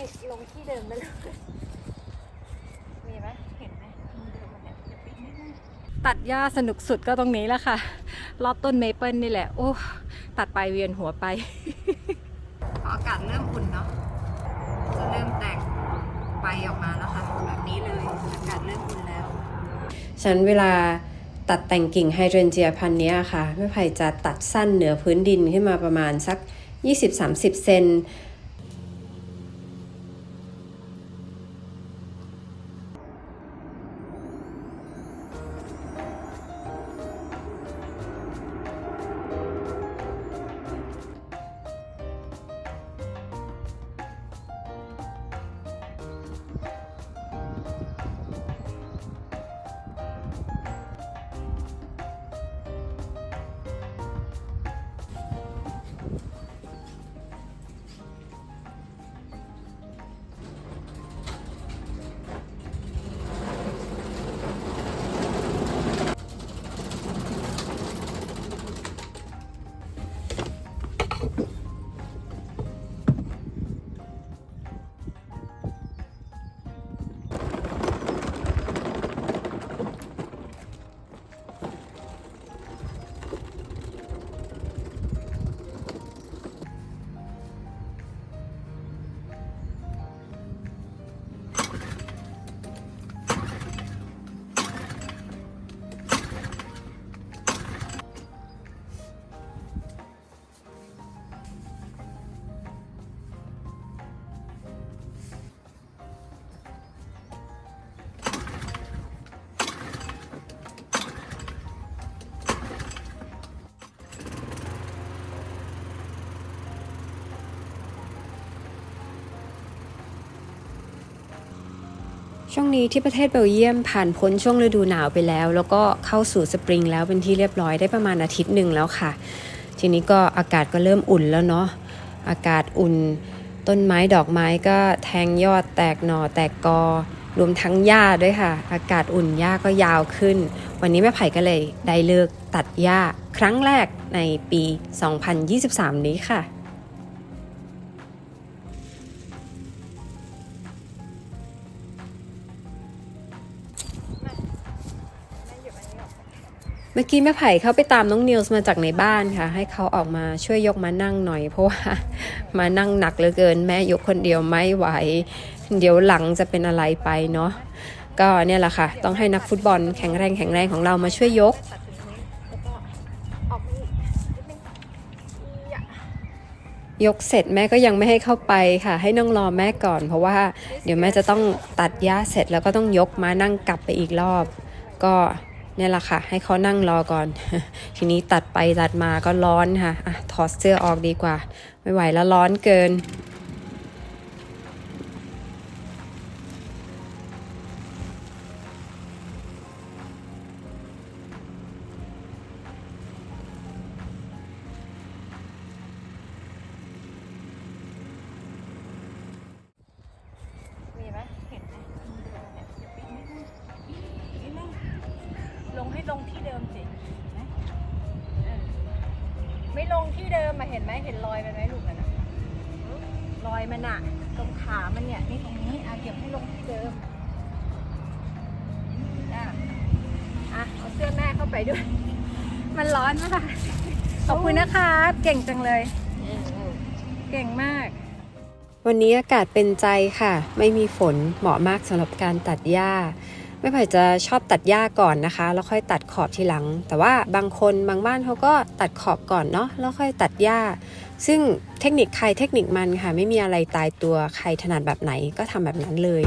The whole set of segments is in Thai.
ให้ลงที่เดิมได้เลยมีไหมเห็นไหมเดิมมันเนี่ยเดี๋ยวปิดไม่ได้ตัดหญ้าสนุกสุดก็ตรงนี้แหละค่ะ รอบต้นเมเปิลนี่แหละ โอ้ ตัดไปเวียนหัวไป พออากาศเริ่มอุ่นเนาะ จะเริ่มแตกใบออกมาแล้วค่ะ แบบนี้เลย อากาศเริ่มอุ่นแล้ว ฉันเวลาตัดแต่งกิ่งไฮเดรนเจียพันธุ์เนี้ยค่ะแม่ไผ่จะตัดสั้นเหนือพื้นดินขึ้นมาประมาณสัก 20-30 เซน ช่วงนี้ที่ประเทศเบลเยียมผ่านพ้นช่วงฤดูหนาวไปแล้ว แล้วก็เข้าสู่สปริงแล้วเป็นที่เรียบร้อยได้ประมาณอาทิตย์หนึ่งแล้วค่ะ ทีนี้ก็อากาศก็เริ่มอุ่นแล้วเนาะอากาศอุ่น ต้นไม้ดอกไม้ก็แทงยอดแตกหน่อแตกกอรวมทั้งหญ้าด้วยค่ะ อากาศอุ่นหญ้าก็ยาวขึ้น วันนี้แม่ไผ่ก็เลยได้เลิกตัดหญ้าครั้งแรกในปี 2023 นี้ค่ะ เมื่อกี้แม่ไผ่เขาไปตามน้องนิวส์มาจากในบ้านค่ะ ให้เขาออกมาช่วยยกมานั่งหน่อย เพราะว่ามานั่งหนักเหลือเกิน แม่ยกคนเดียวไม่ไหว เดี๋ยวหลังจะเป็นอะไรไปเนาะก็เนี่ยแหละค่ะ ต้องให้นักฟุตบอลแข็งแรงแข็งแรงของเรามาช่วยยกยกเสร็จแม่ก็ยังไม่ให้เข้าไปค่ะ ให้น้องรอแม่ก่อน เพราะว่าเดี๋ยวแม่จะต้องตัดหญ้าเสร็จแล้วก็ต้องยกมานั่งกลับไปอีกรอบ ก็ เนี่ยแหละค่ะ ให้เขานั่งรอก่อน ทีนี้ตัดไปตัดมาก็ร้อนค่ะอะถอดเสื้อออกดีกว่า ไม่ไหวแล้วร้อนเกิน เห็นไหมเห็นรอยไปไหมลูกนั่นน่ะรอยมันอะตรงขามันเนี่ยนี่ตรงนี้อะเก็บให้ลงที่เดิมอะอะเอาเสื้อแม่เข้าไปด้วย มันร้อนมากขอบคุณนะคะเก่งจังเลย เก่งมาก วันนี้อากาศเป็นใจค่ะ ไม่มีฝนเหมาะมากสำหรับการตัดหญ้า แม่ไผ่จะชอบตัดหญ้าก่อนนะคะ แล้วค่อยตัดขอบทีหลัง แต่ว่าบางคนบางบ้านเขาก็ตัดขอบก่อนเนาะแล้วค่อยตัดหญ้า ซึ่งเทคนิคใครเทคนิคมันค่ะ ไม่มีอะไรตายตัวใครถนัดแบบไหนก็ทำแบบนั้นเลย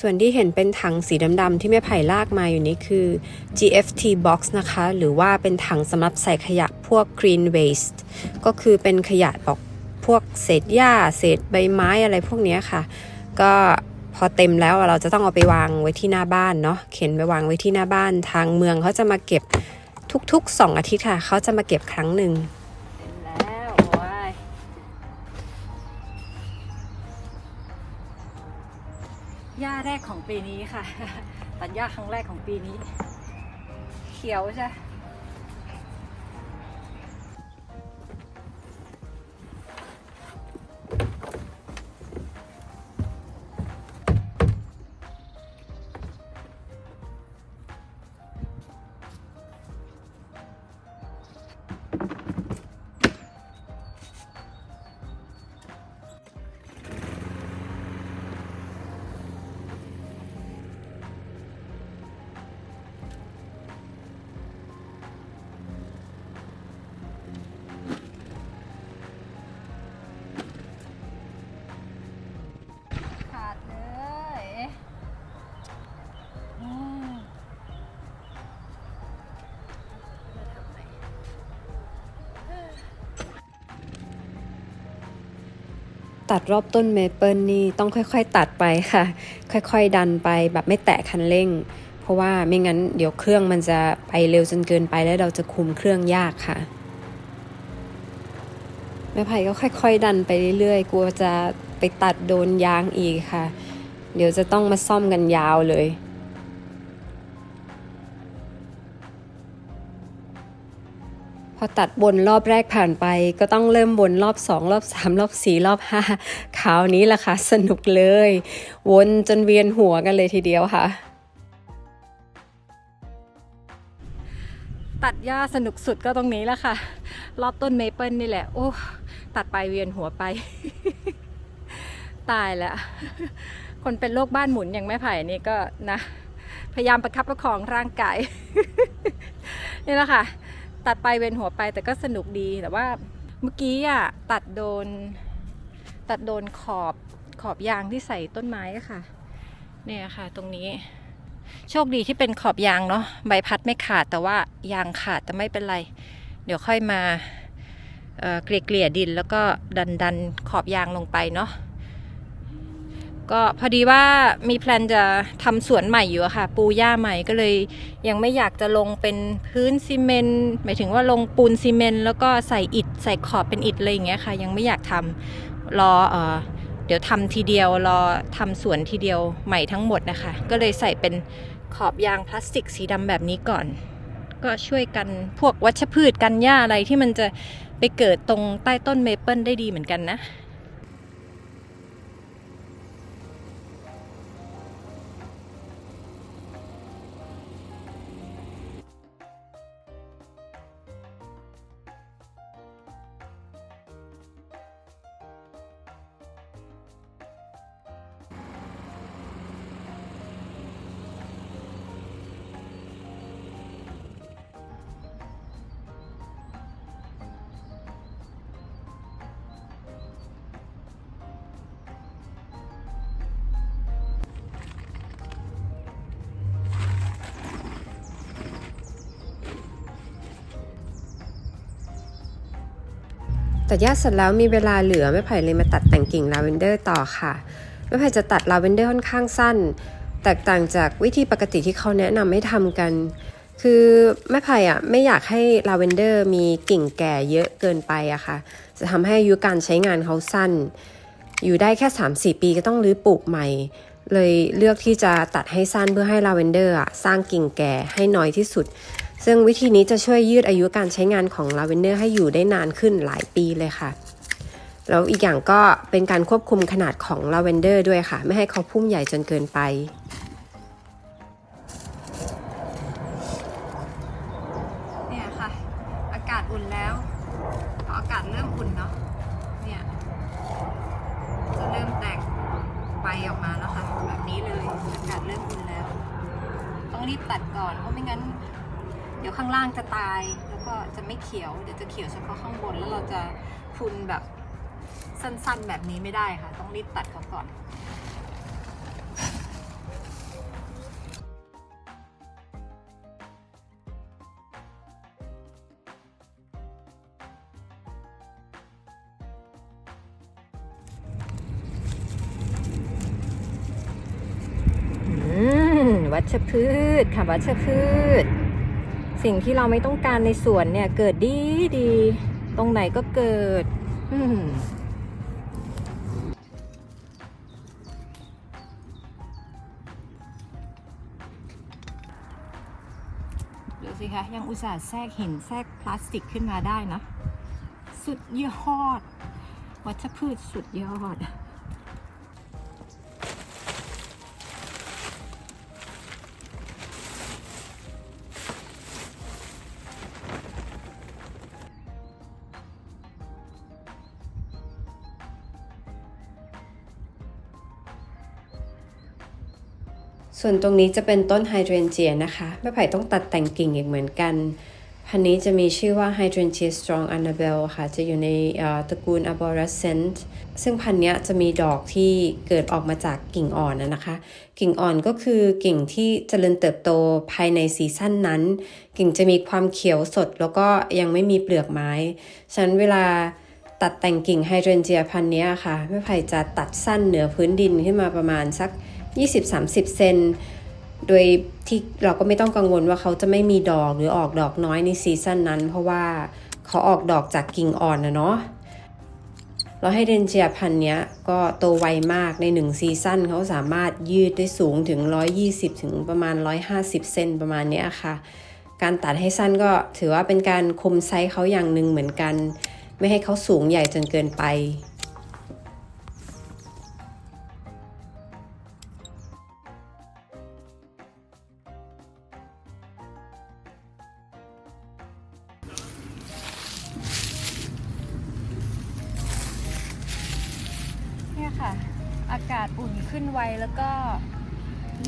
ส่วนที่เห็นเป็นถังสีดำๆที่แม่ไผ่ลากมาอยู่นี้คือ GFT box นะคะ หรือว่าเป็นถังสำหรับใส่ขยะพวก green waste ก็คือเป็นขยะบอกพวกเศษหญ้า เศษใบไม้อะไรพวกนี้ค่ะ ก็ อเต็มแล้วเราจะต้องเอาไปวางไว้ที่หน้าบ้านเนาะเข็นไปวางไว้ที่หน้าบ้าน ทางเมืองเขาจะมาเก็บทุกๆ 2 อาทิตย์ค่ะ เขาจะมาเก็บครั้งหนึ่งแล้วโอ้ยหญ้าแรกของปีนี้ค่ะ ตัดหญ้าครั้งแรกของปีนี้ เขียวใช่ ตัดรอบต้นเมเปิลนี่ต้องค่อยๆ ตัดไปค่ะ ค่อยๆ ดันไปแบบไม่แตะคันเร่ง เพราะว่าไม่งั้นเดี๋ยวเครื่องมันจะไปเร็วจนเกินไปแล้วเราจะคุมเครื่องยากค่ะแม่ไผ่ก็ค่อย ๆ ดันไปเรื่อยๆ กลัวจะไปตัดโดนยางอีกค่ะ เดี๋ยวจะต้องมาซ่อมกันยาวเลย พอตัดบนรอบแรกผ่านไป ก็ต้องเริ่มบนรอบสองรอบสามรอบสี่รอบห้าคราวนี้ล่ะค่ะสนุกเลย วนจนเวียนหัวกันเลยทีเดียวค่ะ ตัดหญ้าสนุกสุดก็ตรงนี้แหละค่ะ รอบต้นเมเปิลนี่แหละ โอ้ ตัดไปเวียนหัวไป ตายแล้วคนเป็นโรคบ้านหมุนอย่างแม่ไผ่นี่ก็นะ พยายามประคับประคองร่างกาย นี่แหละค่ะ ตัดไปเวียนหัวไปแต่ก็สนุกดีแต่ว่าเมื่อกี้อะตัดโดน ตัดโดนขอบขอบยางที่ใส่ต้นไม้ค่ะ เนี่ยค่ะ ตรงนี้ โชคดีที่เป็นขอบยางเนาะใบพัดไม่ขาดแต่ว่ายางขาดแต่ไม่เป็นไร เดี๋ยวค่อยมาเกลี่ยเกลี่ยดินแล้วก็ดันดันขอบยางลงไปเนาะ ก็พอดีว่ามีแพลนจะทำสวนใหม่อยู่ค่ะ ปูหญ้าใหม่ก็เลย ยังไม่อยากจะลงเป็นพื้นซีเมนต์หมายถึงว่าลงปูนซีเมนต์แล้วก็ใส่อิฐใส่ขอบเป็นอิฐอะไรอย่างเงี้ยค่ะ ยังไม่อยากทำรอเออเดี๋ยวทำทีเดียวรอทำสวนทีเดียวใหม่ทั้งหมดนะคะ ก็เลยใส่เป็นขอบยางพลาสติกสีดำแบบนี้ก่อน ก็ช่วยกันพวกวัชพืชกันหญ้าอะไรที่มันจะไปเกิดตรงใต้ต้นเมเปิลได้ดีเหมือนกันนะ ตัดหญ้าเสร็จแล้วมีเวลาเหลือแม่ไผ่เลยมาตัดแต่งกิ่งลาเวนเดอร์ต่อค่ะแม่ไผ่จะตัดลาเวนเดอร์ค่อนข้างสั้น แตกต่างจากวิธีปกติที่เขาแนะนำให้ทำกัน คือแม่ไผ่อะไม่อยากให้ลาเวนเดอร์มีกิ่งแก่เยอะเกินไปอะค่ะ จะทำให้อายุการใช้งานเขาสั้น อยู่ได้แค่ 3-4 ปีก็ต้องรื้อปลูกใหม่ เลยเลือกที่จะตัดให้สั้นเพื่อให้ลาเวนเดอร์อะสร้างกิ่งแก่ให้น้อยที่สุด ซึ่งวิธีนี้จะช่วยยืดอายุการใช้งานของลาเวนเดอร์ให้อยู่ได้นานขึ้นหลายปีเลยค่ะ แล้วอีกอย่างก็เป็นการควบคุมขนาดของลาเวนเดอร์ด้วยค่ะ ไม่ให้เขาพุ่มใหญ่จนเกินไปเนี่ยค่ะ อากาศอุ่นแล้วพออากาศเริ่มอุ่นเนาะเนี่ยจะเริ่มแตกใบออกมาแล้วค่ะ แบบนี้เลยอากาศเริ่มอุ่นแล้ว ต้องรีบตัดก่อนเพราะไม่งั้น เดี๋ยวข้างล่างจะตาย แล้วก็จะไม่เขียว เดี๋ยวจะเขียวเฉพาะข้างบน แล้วเราจะพุนแบบสั้นๆแบบนี้ไม่ได้ค่ะ ต้องรีบตัดเขาก่อนอืมวัชพืชค่ะวัชพืช สิ่งที่เราไม่ต้องการในสวนเนี่ย เกิดดีดี ตรงไหนก็เกิดดูสิคะยังอุตส่าห์แทรกหินแทรกพลาสติกขึ้นมาได้นะ สุดยอด วัชพืชสุดยอด ส่วนตรงนี้จะเป็นต้นไฮเดรนเจียนะคะแม่ไผ่ต้องตัดแต่งกิ่งอีกเหมือนกันพันนี้จะมีชื่อว่า Hydrangea Strong Annabelle ค่ะ จะอยู่ในตระกูล Arborescent ซึ่งพันนี้จะมีดอกที่เกิดออกมาจากกิ่งอ่อนนะคะ กิ่งอ่อนก็คือกิ่งที่เจริญเติบโตภายในซีซั่นนั้น กิ่งจะมีความเขียวสดแล้วก็ยังไม่มีเปลือกไม้ ฉะนั้นเวลาตัดแต่งกิ่งไฮเดรนเจียพันนี้ค่ะแม่ไผ่จะตัดสั้นเหนือพื้นดินขึ้นมาประมาณสัก 20-30 เซนโดยที่เราก็ไม่ต้องกังวลว่าเขาจะไม่มีดอกหรือออกดอกน้อยในซีซั่นนั้น เพราะว่าเขาออกดอกจากกิ่งอ่อนนะเนาะแล้วให้เดนเจียพันเนี้ยก็โตไวมากในหนึ่งซีซั่นเขาสามารถยืดได้สูงถึง 120 ถึงประมาณ 150 เซนประมาณเนี้ยค่ะ การตัดให้สั้นก็ถือว่าเป็นการคุมไซส์เขาอย่างหนึ่งเหมือนกัน ไม่ให้เขาสูงใหญ่จนเกินไป เนี่ยค่ะ อากาศอุ่นขึ้นไวแล้วก็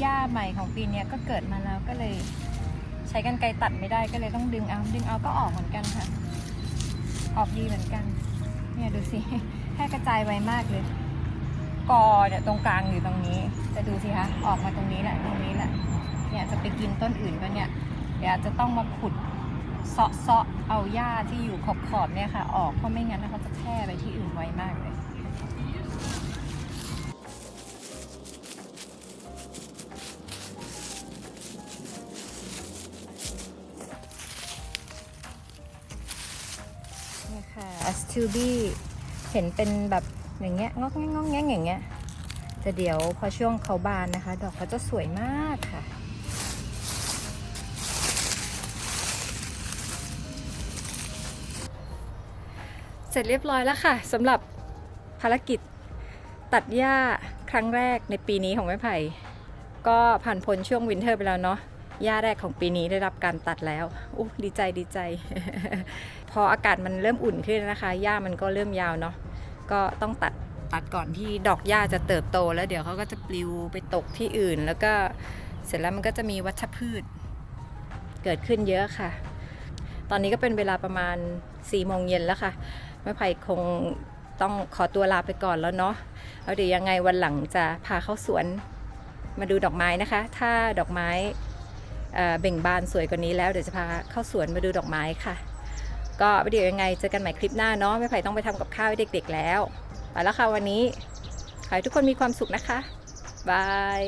หญ้าใหม่ของปีนี้ก็เกิดมาแล้วก็เลย ใช้กันไกรตัดไม่ได้ก็เลยต้องดึงเอาดึงเอาก็ออกเหมือนกันค่ะ ออกดีเหมือนกัน เนี่ยดูสิแค่กระจายไวมากเลยกอเนี่ยตรงกลางอยู่ตรงนี้แต่ดูสิคะออกมาตรงนี้แหละตรงนี้แหละเนี่ยจะไปกินต้นอื่นก็เนี่ยเดี๋ยวจะต้องมาขุดเซาะเซาะเอาหญ้าที่อยู่ขอบขอบเนี่ยค่ะ ออกเพราะไม่งั้นเขาจะแพร่ไปที่อื่นไวมากเลย ค่ะอัสทิลบี้เห็นเป็นแบบอย่างเงี้ยงอกแงงอกแงกอย่างเงี้ยแต่เดี๋ยวพอช่วงเขาบานนะคะ ดอกเขาจะสวยมากค่ะเสร็จเรียบร้อยแล้วค่ะสำหรับภารกิจตัดหญ้าครั้งแรกในปีนี้ของแม่ไผ่ก็ผ่านพ้นช่วงวินเทอร์ไปแล้วเนาะหญ้าแรกของปีนี้ได้รับการตัดแล้วอู้ดีใจดีใจ พออากาศมันเริ่มอุ่นขึ้นนะคะ หญ้ามันก็เริ่มยาวเนาะ ก็ต้องตัดตัดก่อนที่ดอกหญ้าจะเติบโต แล้วเดี๋ยวเขาก็จะปลิวไปตกที่อื่น แล้วก็เสร็จแล้วมันก็จะมีวัชพืช เกิดขึ้นเยอะค่ะ ตอนนี้ก็เป็นเวลาประมาณ4ี่โมงเย็นแล้วค่ะแม่ไผ่คงต้องขอตัวลาไปก่อนแล้วเนาะแล้วเดี๋ยวยังไงวันหลังจะพาเข้าสวนมาดูดอกไม้นะคะ ถ้าดอกไม้เอ่อเบ่งบานสวยกว่านี้แล้วเดี๋ยวจะพาเข้าสวนมาดูดอกไม้ค่ะ ก็เดี๋ยวยังไงเจอกันใหม่คลิปหน้าเนาะไม่ไผ่ต้องไปทำกับข้าวให้เด็ก ๆ แล้วไปแล้วค่ะวันนี้ขอให้ทุกคนมีความสุขนะคะบาย